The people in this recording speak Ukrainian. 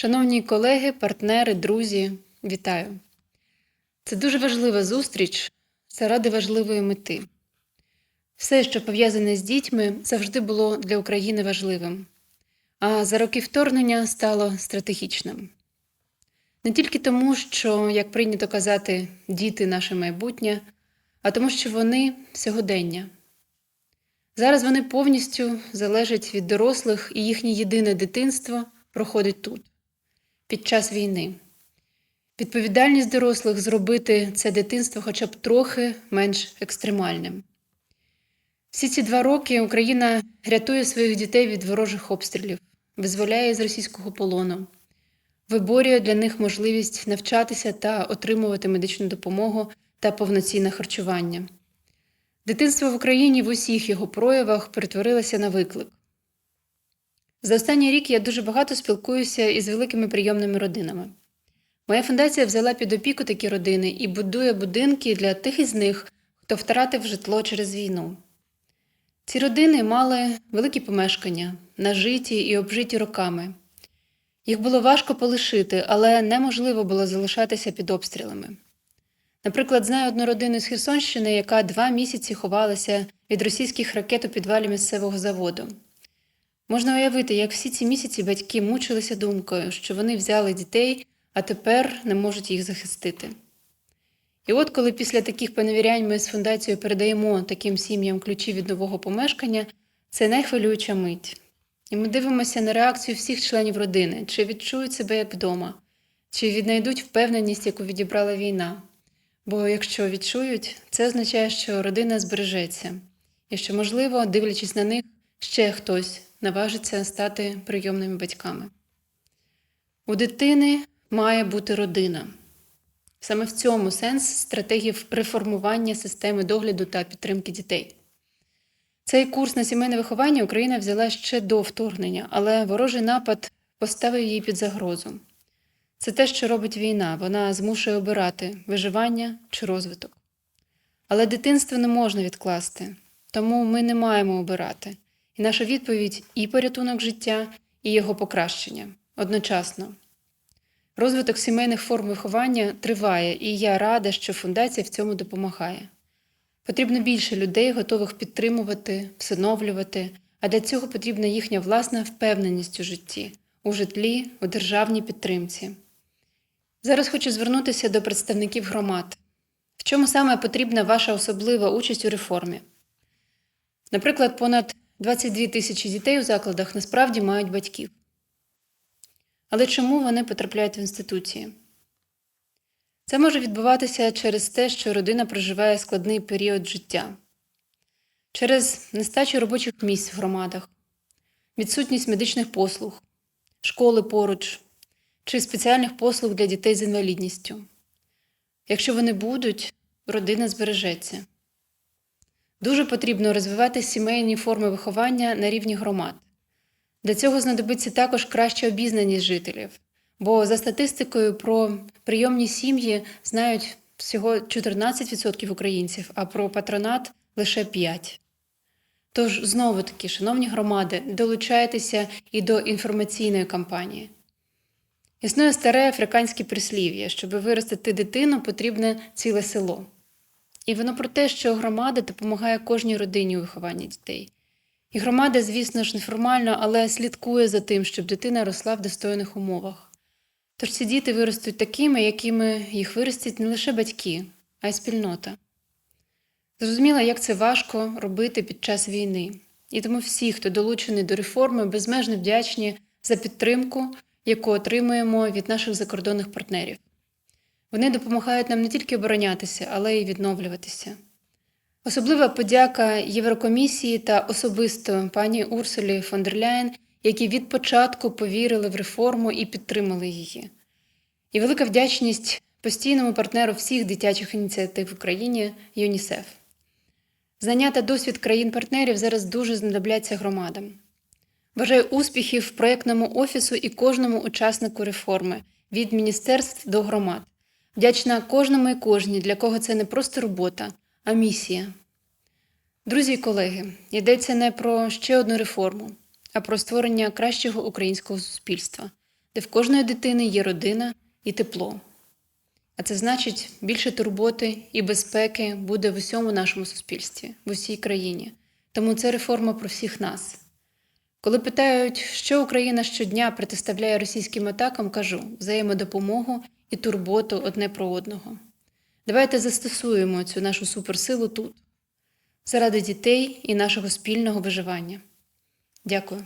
Шановні колеги, партнери, друзі, вітаю! Це дуже важлива зустріч заради важливої мети. Все, що пов'язане з дітьми, завжди було для України важливим, а за роки вторгнення стало стратегічним. Не тільки тому, що, як прийнято казати, діти наше майбутнє, а тому, що вони сьогодення. Зараз вони повністю залежать від дорослих, і їхнє єдине дитинство проходить тут, під час війни. Відповідальність дорослих зробити це дитинство хоча б трохи менш екстремальним. Всі ці два роки Україна рятує своїх дітей від ворожих обстрілів, визволяє з російського полону, виборює для них можливість навчатися та отримувати медичну допомогу та повноцінне харчування. Дитинство в Україні в усіх його проявах перетворилося на виклик. За останній рік я дуже багато спілкуюся із великими прийомними родинами. Моя фундація взяла під опіку такі родини і будує будинки для тих із них, хто втратив житло через війну. Ці родини мали великі помешкання, нажиті і обжиті роками. Їх було важко полишити, але неможливо було залишатися під обстрілами. Наприклад, знаю одну родину з Херсонщини, яка два місяці ховалася від російських ракет у підвалі місцевого заводу. Можна уявити, як всі ці місяці батьки мучилися думкою, що вони взяли дітей, а тепер не можуть їх захистити. І от коли після таких поневірянь ми з фундацією передаємо таким сім'ям ключі від нового помешкання, це найхвилююча мить. І ми дивимося на реакцію всіх членів родини, чи відчують себе як вдома, чи віднайдуть впевненість, яку відібрала війна. Бо якщо відчують, це означає, що родина збережеться, і що, можливо, дивлячись на них, ще хтось наважиться стати прийомними батьками. У дитини має бути родина. Саме в цьому сенс стратегії реформування системи догляду та підтримки дітей. Цей курс на сімейне виховання Україна взяла ще до вторгнення, але ворожий напад поставив її під загрозу. Це те, що робить війна, вона змушує обирати виживання чи розвиток. Але дитинство не можна відкласти, тому ми не маємо обирати. Наша відповідь і порятунок життя, і його покращення одночасно. Розвиток сімейних форм виховання триває, і я рада, що фундація в цьому допомагає. Потрібно більше людей, готових підтримувати, всиновлювати, а для цього потрібна їхня власна впевненість у житті, у житлі, у державній підтримці. Зараз хочу звернутися до представників громад. В чому саме потрібна ваша особлива участь у реформі? Наприклад, понад 22 тисячі дітей у закладах насправді мають батьків. Але чому вони потрапляють в інституції? Це може відбуватися через те, що родина проживає складний період життя, через нестачу робочих місць в громадах, відсутність медичних послуг, школи поруч чи спеціальних послуг для дітей з інвалідністю. Якщо вони будуть, родина збережеться. Дуже потрібно розвивати сімейні форми виховання на рівні громад. Для цього знадобиться також краща обізнаність жителів, бо за статистикою про прийомні сім'ї знають всього 14% українців, а про патронат лише 5%. Тож, знову таки, шановні громади, долучайтеся і до інформаційної кампанії. Існує старе африканське прислів'я, щоб виростити дитину, потрібне ціле село. І воно про те, що громада допомагає кожній родині у вихованні дітей. І громада, звісно ж, неформально, але слідкує за тим, щоб дитина росла в достойних умовах. Тож ці діти виростуть такими, якими їх виростять не лише батьки, а й спільнота. Зрозуміла, як це важко робити під час війни. І тому всі, хто долучений до реформи, безмежно вдячні за підтримку, яку отримуємо від наших закордонних партнерів. Вони допомагають нам не тільки оборонятися, але й відновлюватися. Особлива подяка Єврокомісії та особисто пані Урсулі фон дер Ляєн, які від початку повірили в реформу і підтримали її. І велика вдячність постійному партнеру всіх дитячих ініціатив в Україні ЮНІСЕФ. Знання та досвід країн-партнерів зараз дуже знадобляться громадам. Бажаю успіхів проєктному офісу і кожному учаснику реформи від міністерств до громад. Вдячна кожному і кожній, для кого це не просто робота, а місія. Друзі і колеги, йдеться не про ще одну реформу, а про створення кращого українського суспільства, де в кожної дитини є родина і тепло. А це значить, більше турботи і безпеки буде в усьому нашому суспільстві, в усій країні. Тому це реформа про всіх нас. Коли питають, що Україна щодня протиставляє російським атакам, кажу взаємодопомогу і турботу одне про одного. Давайте застосуємо цю нашу суперсилу тут, заради дітей і нашого спільного виживання. Дякую.